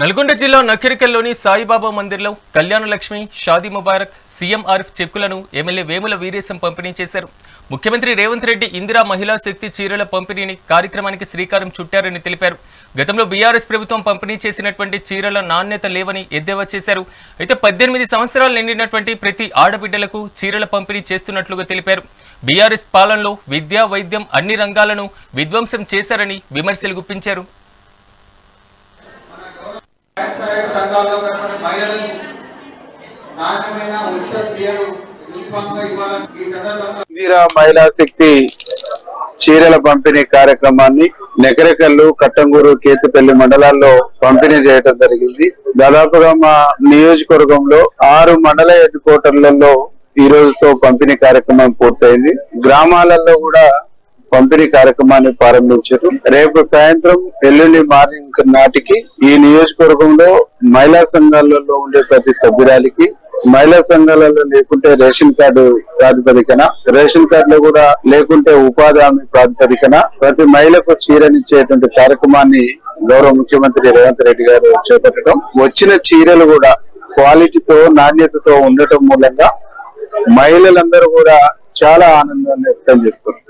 నల్గొండ జిల్లా నకిరికల్లోని సాయిబాబా మందిర్లో కళ్యాణలక్ష్మి షాదీ ముబారక్ సీఎం ఆరిఫ్ చెక్కులను ఎమ్మెల్యే వేముల వీరేశం పంపిణీ చేశారు. ముఖ్యమంత్రి రేవంత్ రెడ్డి ఇందిరా మహిళా శక్తి చీరల పంపిణీని కార్యక్రమానికి శ్రీకారం చుట్టారని తెలిపారు. గతంలో బీఆర్ఎస్ ప్రభుత్వం పంపిణీ చేసినటువంటి చీరల నాణ్యత లేవని ఎద్దేవా చేశారు. అయితే పద్దెనిమిది సంవత్సరాలు నిండినటువంటి ప్రతి ఆడబిడ్డలకు చీరల పంపిణీ చేస్తున్నట్లుగా తెలిపారు. బీఆర్ఎస్ పాలనలో విద్య వైద్యం అన్ని రంగాలను విధ్వంసం చేశారని విమర్శలు గుప్పించారు. సహాయక ఉన్నటువంటి మహిళలకు నాణ్యమైన ఉచిత చీరలు ఇవ్వాలని ఈ సందర్భంగా ఇందిరా మహిళా శక్తి చీరల పంపిణీ కార్యక్రమాన్ని నెకరెకల్లు కట్టంగూరు కేతుపల్లి మండలాల్లో పంపిణీ చేయడం జరిగింది. దాదాపుగా మా నియోజకవర్గంలో ఆరు మండల హెడ్ క్వార్టర్లలో ఈ రోజుతో పంపిణీ కార్యక్రమం పూర్తయింది. గ్రామాలలో కూడా పంపిణీ కార్యక్రమాన్ని ప్రారంభించారు. రేపు సాయంత్రం ఎల్లుండి మార్నింగ్ నాటికి ఈ నియోజకవర్గంలో మహిళా సంఘాలలో ఉండే ప్రతి సభ్యురాలికి మహిళా సంఘాలలో లేకుంటే రేషన్ కార్డు ప్రాతిపదికన రేషన్ కార్డులో కూడా లేకుంటే ఉపాధి హామీ ప్రాతిపదికన ప్రతి మహిళకు చీరనిచ్చేటువంటి కార్యక్రమాన్ని గౌరవ ముఖ్యమంత్రి రేవంత్ రెడ్డి గారు చేపట్టడం వచ్చిన చీరలు కూడా క్వాలిటీతో నాణ్యతతో ఉండటం మూలంగా మహిళలందరూ కూడా చాలా ఆనందాన్ని వ్యక్తం చేస్తారు